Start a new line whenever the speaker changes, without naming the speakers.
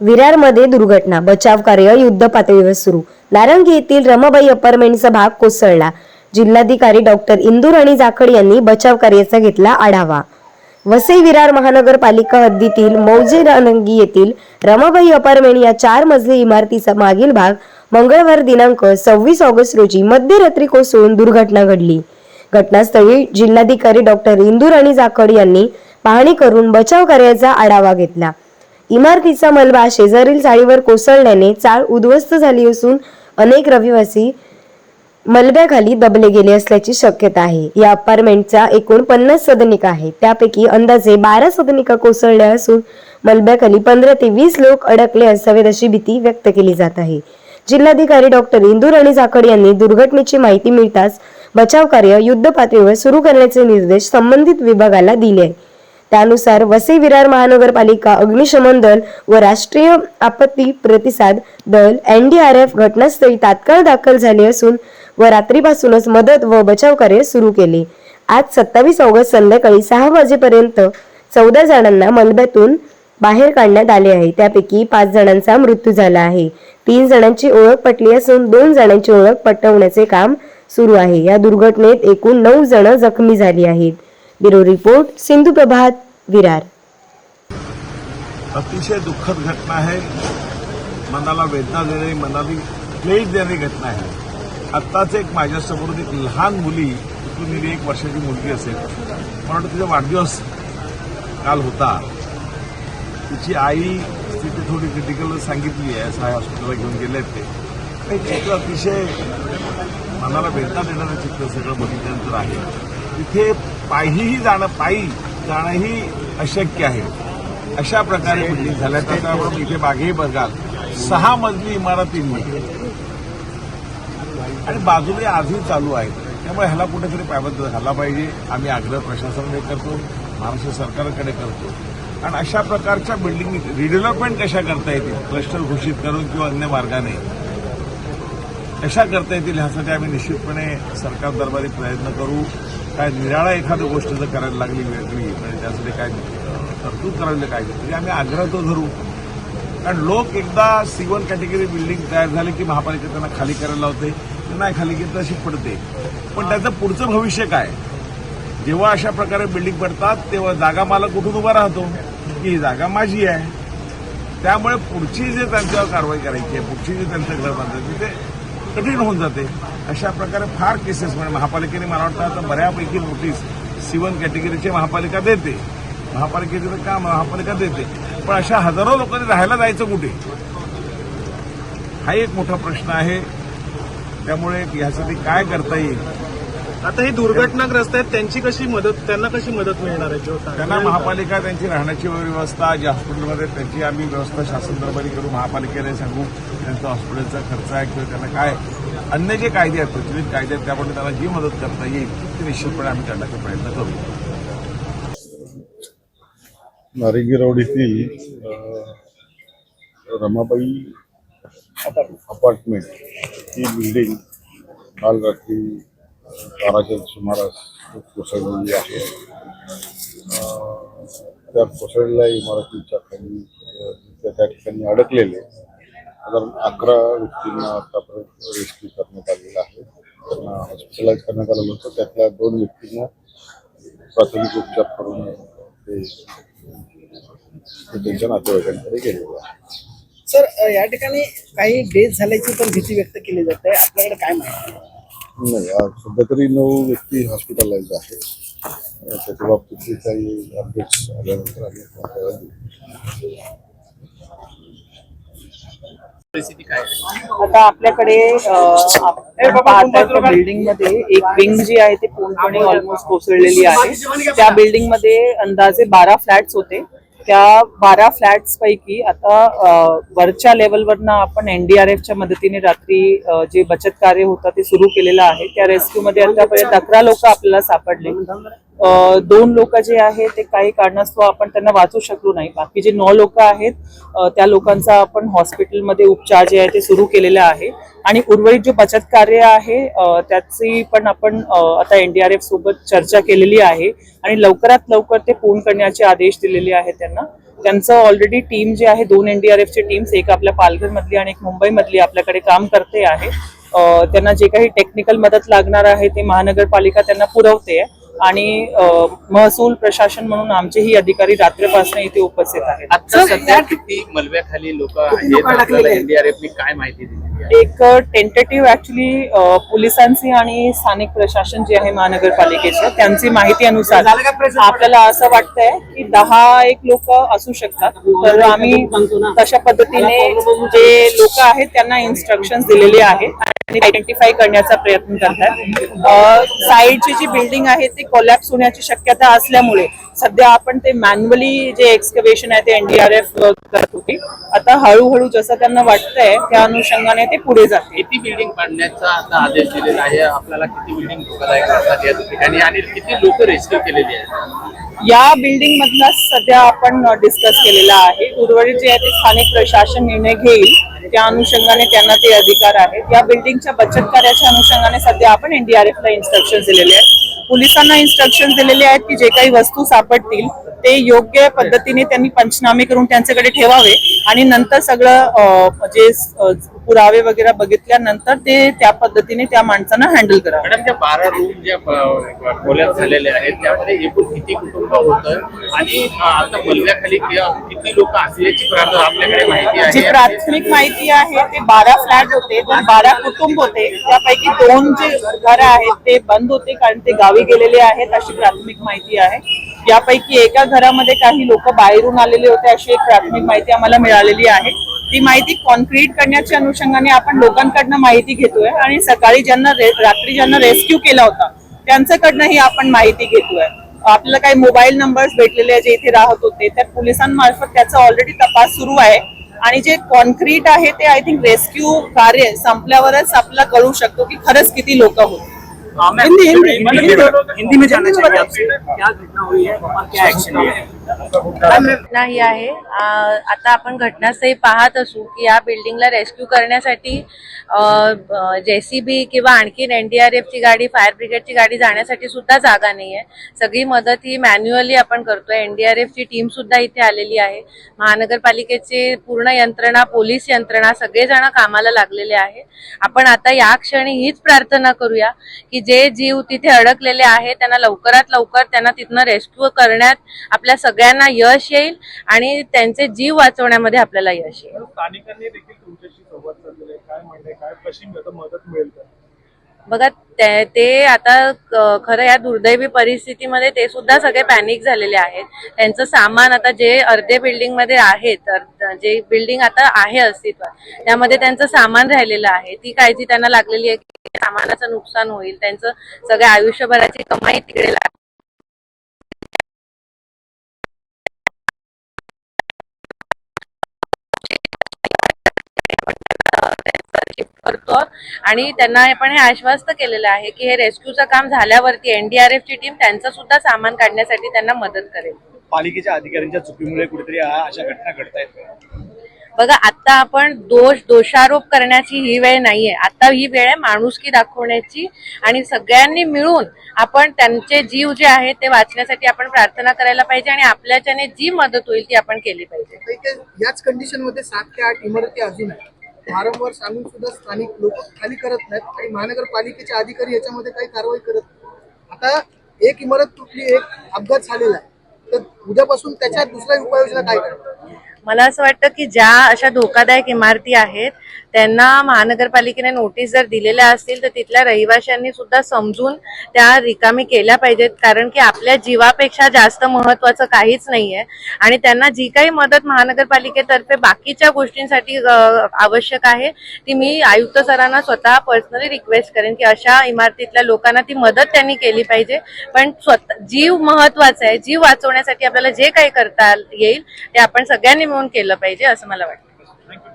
विरारमध्ये दुर्घटना बचाव कार्य युद्ध पातळीवर सुरू. नारंगी येथील रमाबाई अपार्टमेंटचा भाग कोसळला. जिल्हाधिकारी डॉक्टर इंदूर आणि जाखड यांनी बचाव कार्याचा घेतला आढावा. वसई विरार महानगरपालिका हद्दीतील मौजे नारंगी येथील रमाबाई अपार्टमेंट या चार मजली इमारतीचा मागील भाग मंगळवार दिनांक सव्वीस ऑगस्ट रोजी मध्यरात्री कोसळून दुर्घटना घडली. घटनास्थळी जिल्हाधिकारी डॉक्टर इंदूर आणि जाखड यांनी पाहणी करून बचाव कार्याचा आढावा घेतला. इमारतीचा मलबा शेजारील चाळीवर कोसळल्याने चाळ उद्ध्वस्त झाली असून अनेक रहिवासी मलब्याखाली दबले गेले असल्याची शक्यता आहे. या अपार्टमेंटचा एकूण पन्नास सदनिका आहेत. त्यापैकी अंदाजे बारा सदनिका कोसळल्या असून मलब्याखाली पंधरा ते वीस लोक अडकले असावेत अशी भीती व्यक्त केली जात आहे. जिल्हाधिकारी डॉक्टर इंदूर आणि जाखड यांनी दुर्घटनेची माहिती मिळताच बचाव कार्य युद्ध पातळीवर सुरू करण्याचे निर्देश संबंधित विभागाला दिले आहे त्यानुसार वसई विरार महानगरपालिका अग्निशमन दल व राष्ट्रीय आपत्ती प्रतिसाद दल एनडीआरएफ घटनास्थळी तात्काळ दाखल झाले असून व रात्रीपासूनच मदत व बचाव कार्य सुरू केले. आज सत्तावीस ऑगस्ट संध्याकाळी सहा वाजेपर्यंत चौदा जणांना मलब्यातून बाहेर काढण्यात आले आहे. त्यापैकी पाच जणांचा मृत्यू झाला आहे. तीन जणांची ओळख पटली असून दोन जणांची ओळख पटवण्याचे काम सुरू आहे. या दुर्घटनेत एकूण नऊ जण जखमी झाली आहेत. Bureau report Sindhu Prabhat Virar.
अतिशय दुःखद घटना आहे. मनाला वेदना देणारी मनाली क्लेश देणारी घटना आहे. आत्ताच एक माझ्यासमोर एक लहान मुली इथून गेली एक वर्षाची मुलगी असेल. मला वाटतं तिचा वाढदिवस काल होता. तिची आई स्थिती थोडी क्रिटिकल सांगितली आहे असं हॉस्पिटलला घेऊन गेले ते. चित्र अतिशय मनाला वेदना देणारं चित्र सगळं बघितल्यानंतर आहे. तिथे पायीही जाणं पायी जाणंही अशक्य आहे. अशा प्रकारे बिल्डिंग झाल्या. त्याच्याबरोबर इथे मागेही बघाल सहा मजली इमारतींनी. आणि बाजूने आजही चालू आहेत. त्यामुळे ह्याला कुठेतरी पायबद्ध झाला पाहिजे. आम्ही आग्रह प्रशासनाकडे करतो महाराष्ट्र सरकारकडे करतो. आणि अशा प्रकारच्या बिल्डिंग रिडेव्हलपमेंट कशा करता येतील? क्लस्टर घोषित करून किंवा अन्य मार्गाने. कशा करता येतील ह्यासाठी आम्ही निश्चितपणे सरकार दरबारी प्रयत्न करू. काय निराळा एखादी गोष्ट जर करायला लागली वेगळी म्हणजे त्यासाठी काय तरतूद करायला काय तरी म्हणजे आम्ही आग्रह तो धरू. कारण लोक एकदा सी वन कॅटेगरी बिल्डिंग तयार झाली की महापालिका त्यांना खाली करायला लावते ते नाही खाली की तशी पडते. पण त्याचं पुढचं भविष्य काय? जेव्हा अशा प्रकारे बिल्डिंग पडतात तेव्हा जागा मालक कुठून उभा राहतो? की ही जागा माझी आहे. त्यामुळे पुढची जे त्यांच्यावर कारवाई करायची आहे पुढची जी त्यांचं घर बांधायची ते कठीण होऊन जाते. अशा प्रकारे फार केसेस म्हणजे महापालिकेने मला वाटतं आता बऱ्यापैकी नोटीस सी वन कॅटेगरीची महापालिका देते. महापालिकेचं तर काम महापालिका देते. पण अशा हजारो लोकांनी राहायला जायचं कुठे? हा एक मोठा प्रश्न आहे. त्यामुळे यासाठी काय करता येईल?
आता ही दुर्घटनाग्रस्त आहेत त्यांची कशी मदत त्यांना कशी मदत मिळणार आहे?
त्यांना महापालिका त्यांची राहण्याची व्यवस्था जी हॉस्पिटलमध्ये त्याची आम्ही व्यवस्था शासन दरबारी करू महापालिकेने सांगू. त्यांचा हॉस्पिटलचा खर्च आहे किंवा त्यांना काय अन्य जे कायदे आहेत प्रचलित कायदे आहेत त्यामुळे त्यांना जी मदत करता येईल ते निश्चितपणे आम्ही करण्याचा प्रयत्न करू.
नारिंगी रोड येथील रमाबाई अपार्टमेंट ही बिल्डिंग काल रात्री बाराच्या सुमारास कोसळलेली आहे. त्या कोसळलेल्या इमारतीच्या खाली त्या त्या ठिकाणी अडकलेले साधारण अकरा व्यक्तींना आतापर्यंत रेस्क्यू करण्यात आलेलं आहे त्यांना हॉस्पिटलाइज करण्यात आलेलं होतं त्यातल्या दोन व्यक्तींना प्राथमिक उपचार करून ते त्यांच्या नातेवाईकांकडे गेलेले आहे
सर या ठिकाणी काही डेथ झाल्याची पण भीती व्यक्त केली जाते आपल्याकडे काय माहिती
नाही सध्या तरी नऊ व्यक्ती हॉस्पिटलाइज आहे त्याच्या बाबतीतली काही अपडेट्स आल्यानंतर आम्ही
आता आपल्याकडे बिल्डिंगमध्ये एक विंग जी आहे ती पूर्णपणे ऑलमोस्ट कोसळलेली आहे. त्या बिल्डिंगमध्ये अंदाजे बारा फ्लॅट्स होते. त्या बारा फ्लॅट्स पैकी आता वरच्या लेवलवरनं आपण एनडीआरएफच्या मदतीने रात्री जे बचत कार्य होतं ते सुरू केलेलं आहे. त्या रेस्क्यू मध्ये आतापर्यंत अकरा लोक आपल्याला सापडले. दोन लोक जे आहे ते काही कारणास्तव आपण त्यांना वाचू शकलो नाही. बाकी जे नऊ लोक आहेत त्या लोकांचा आपण हॉस्पिटलमध्ये उपचार जे आहे ते सुरू केलेले आहे. आणि उर्वरित जे बचत कार्य आहे त्याची पण आपण आता एनडीआरएफ सोबत चर्चा केलेली आहे आणि लवकरात लवकर ते पूर्ण करण्याचे आदेश दिलेले आहेत त्यांना. त्यांचं ऑलरेडी टीम जे आहे दोन एनडीआरएफची टीम्स एक आपल्या पालघर मधली आणि एक मुंबई मधली आपल्याकडे काम करते आहे. त्यांना जे काही टेक्निकल मदत लागणार आहे ते महानगरपालिका त्यांना पुरवते आणि महसूल प्रशासन म्हणून आमचेही अधिकारी रात्रीपासून इथे उपस्थित आहेत.
आता सध्या किती मलब्याखाली लोक एनडीआरएफने काय माहिती दिली
एक टेंटेटिव्ह ऍक्च्युली पोलिसांची आणि स्थानिक प्रशासन जे आहे महानगरपालिकेचे त्यांची माहिती अनुसार आपल्याला असं वाटतंय की दहा एक लोक असू शकतात. तर आम्ही तशा पद्धतीने जे लोक आहेत त्यांना इन्स्ट्रक्शन दिलेले आहेत. आयडेंटिफाय करण्याचा प्रयत्न करतात. साईडची जी बिल्डिंग आहे ती कोलॅप्स होण्याची शक्यता असल्यामुळे सध्या आपण ते मॅन्युअली जे एक्सकवेशन आहे ते एनडीआरएफ करत होती. आता हळूहळू जसं त्यांना वाटतंय त्या अनुषंगाने ते पुढे जातील
किती बिल्डिंग बांधण्याचा आता आदेश दिलेला आहे? आपल्याला किती बिल्डिंग धोकादायक असतात या ठिकाणी? आणि किती लोक रेस्क्यू केलेली आहेत?
या बिल्डिंग मधला सध्या आपण डिस्कस केलेला आहे. उर्वरित जे आहे ते स्थानिक प्रशासन निर्णय घेईल. त्या अनुषंगाने त्यांना ते अधिकार आहेत. या बिल्डिंगच्या बचत कार्याच्या अनुषंगाने सध्या आपण एनडीआरएफला इन्स्ट्रक्शन दिलेले आहेत. पोलिसांना इन्स्ट्रक्शन दिलेले आहेत की जे काही वस्तू सापडतील ते योग्य पद्धतीने त्यांनी पंचनामे करून त्यांच्याकडे ठेवावे आणि नंतर सगळं जे पुरावे वगैरे बघितल्यानंतर ते त्या पद्धतीने त्या माणसांना हँडल करावं.
मॅडम त्या बारा रूम ज्या खोल्यात झालेल्या आहेत त्यामध्ये एकूण किती कुटुंब होतं? आणि आता मलब्याखाली कि- किती लोक असल्याची आपल्याकडे माहिती
जी
आहे
प्राथमिक माहिती आहे ते बारा फ्लॅट होते तर बारा कुटुंब होते. त्यापैकी दोन जे घर आहेत ते बंद होते कारण ते गावी गेलेले आहेत अशी प्राथमिक माहिती आहे. यापैकी एका घरामध्ये काही लोक बाहेरून आलेले होते अशी एक प्राथमिक माहिती आम्हाला मिळालेली आहे. ती माहिती कॉन्क्रीट करण्याच्या अनुषंगाने आपण लोकांकडनं माहिती घेतोय आणि सकाळी ज्यांना रात्री ज्यांना रेस्क्यू केला होता त्यांच्याकडनंही आपण माहिती घेतोय. आपल्याला काही मोबाईल नंबर्स भेटलेले आहे जे इथे राहत होते तर पोलिसांमार्फत त्याचा ऑलरेडी तपास सुरू आहे. आणि जे कॉन्क्रीट आहे ते आय थिंक रेस्क्यू कार्य संपल्यावरच आपल्याला कळू शकतो की खरंच किती लोक होते.
हिंदी में जानना चाहिए आपसे क्या घटना हुई है और क्या एक्शन है?
नाही आहे. आता आपण घटनास्थळी पाहत असू की या बिल्डिंगला रेस्क्यू करण्यासाठी जेसीबी किंवा आणखीन एनडीआरएफची गाडी फायर ब्रिगेडची गाडी जाण्यासाठी सुद्धा जागा नाहीये. सगळी मदत ही मॅन्युअली आपण करतोय. एनडीआरएफची टीम सुद्धा इथे आलेली आहे. महानगरपालिकेची पूर्ण यंत्रणा पोलीस यंत्रणा सगळेजण कामाला लागलेले आहे. आपण आता या क्षणी हीच प्रार्थना करूया की जे जीव तिथे अडकलेले आहेत त्यांना लवकरात लवकर त्यांना तिथनं रेस्क्यू करण्यात आपल्या सगळ्यांना यश येईल आणि त्यांचे जीव वाचवण्यामध्ये आपल्याला यश येईल.
स्थानिकांनी देखील तुमच्याशी संवाद साधलेला काय म्हणणं काय कशी मदत मिळेल
बघा ते ते आता खरं या दुर्दैवी परिस्थितीमध्ये ते सुद्धा सगळे पॅनिक झालेले आहेत. त्यांचं सामान आता जे अर्धे बिल्डिंगमध्ये आहे तर जे बिल्डिंग आता आहे अस्तित्वात त्यामध्ये त्यांचं सामान राहिलेलं आहे. ती काळजी त्यांना लागलेली आहे की सामानाचं नुकसान होईल. त्यांचं सगळ्या आयुष्यभराची कमाई तिकडे लागेल. आणि त्यांना आपण हे आश्वस्त केलेलं आहे की हे रेस्क्यूचं काम झाल्यावरती एनडीआरएफची टीम त्यांचं सुद्धा सामान काढण्यासाठी त्यांना मदत करेल.
पालिकेच्या अधिकाऱ्यांच्या चुकीमुळे कुठेतरी अशा घटना घडतायत
बघा आता आपण दोष दोषारोप करण्याची ही वेळ नाहीये. आता ही वेळ आहे माणुसकी दाखवण्याची आणि सगळ्यांनी मिळून आपण त्यांचे जीव जे आहेत ते वाचण्यासाठी आपण प्रार्थना करायला पाहिजे आणि आपल्याच्याने जी मदत होईल ती आपण केली पाहिजे.
याच कंडिशनमध्ये सात ते आठ इमारती अजून आहेत. वारंवार सांगून सुद्धा स्थानिक लोक खाली करत नाहीत आणि महानगरपालिकेचे अधिकारी याच्यामध्ये काही कारवाई करत आता एक इमारत तुटली एक अपघात झालेला आहे. तर उद्यापासून त्याच्या दुसऱ्या उपाययोजना काय करतात
मला असं वाटतं की ज्या अशा धोकादायक इमारती आहेत त्यांना महानगरपालिकेने नोटीस जर दिलेल्या असतील तर तिथल्या रहिवाशांनी सुद्धा समजून त्या रिकामी केल्या पाहिजेत. कारण की आपल्या जीवापेक्षा जास्त महत्वाचं काहीच नाहीये. आणि त्यांना जी काही मदत महानगरपालिकेतर्फे बाकीच्या गोष्टींसाठी आवश्यक आहे ती मी आयुक्त सरांना स्वतः पर्सनली रिक्वेस्ट करेन की अशा इमारतीतल्या लोकांना ती मदत त्यांनी केली पाहिजे. पण स्वतः जीव महत्त्वाचा आहे. जीव वाचवण्यासाठी आपल्याला जे काही करता येईल ते आपण सगळ्यांनी फोन केलं पाहिजे असं मला वाटतं.